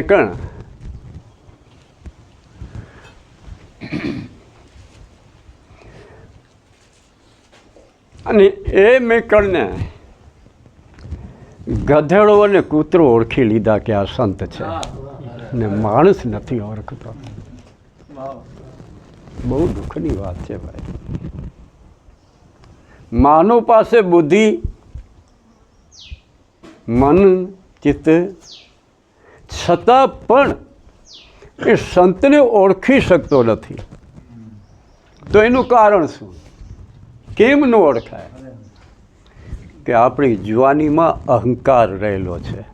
મેકણ અને એ મેં કણને ગધેડો અને કૂતરો ઓળખી લીધા કે આ સંત છે. ને માણસ નથી ઓળખતો. બહુ દુઃખની વાત છે ભાઈ. માનવ પાસે બુદ્ધિ, મન, ચિત્ત છતાં પણ એ સંતને ઓળખી શકતો નથી. તો એનું કારણ શું? કેમ ન ઓળખાય? કે આપણી જુવાનીમાં અહંકાર રહેલો છે.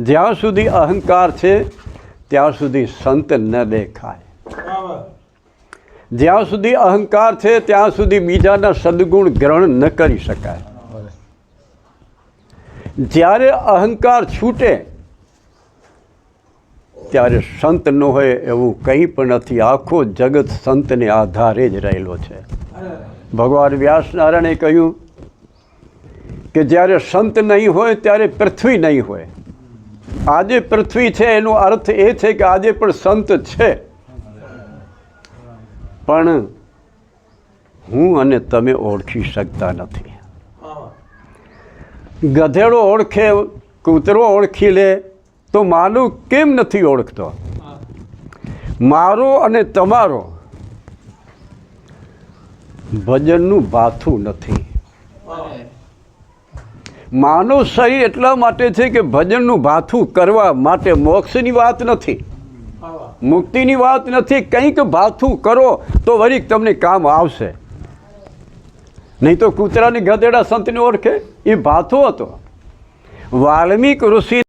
જ્યાં સુધી અહંકાર છે, ત્યાં સુધી સંત ન દેખાય. જ્યાં સુધી અહંકાર છે, ત્યાં સુધી બીજાના સદગુણ ગ્રહણ ન કરી શકાય. જ્યારે અહંકાર છૂટે ત્યારે સંત ન હોય એવું કંઈ પણ નથી. આખો જગત સંતને આધારે જ રહેલો છે. ભગવાન વ્યાસનારાયણે કહ્યું કે જ્યારે સંત નહીં હોય ત્યારે પૃથ્વી નહીં હોય. આજે પૃથ્વી છે એનો અર્થ એ છે કે આજે પણ સંત છે. પણ હું અને તમે ઓળખી શકતા નથી. ગધેડો ઓળખે, કૂતરો ઓળખી લે તો માનું કેમ નથી ઓળખતો? મારો અને તમારો ભજનનું ભાથું નથી. માનવ સહી એટલા માટે છે કે ભજનનું ભાથું કરવા માટે મોક્ષની વાત નથી. મુક્તિની વાત નથી, કંઈક ભાથું કરો તો વળી તમને કામ આવશે. નહીં તો કૂતરાની ગધેડા સંતને ઓળખે? એ ભાથો હતો. વાલ્મીક ઋષિ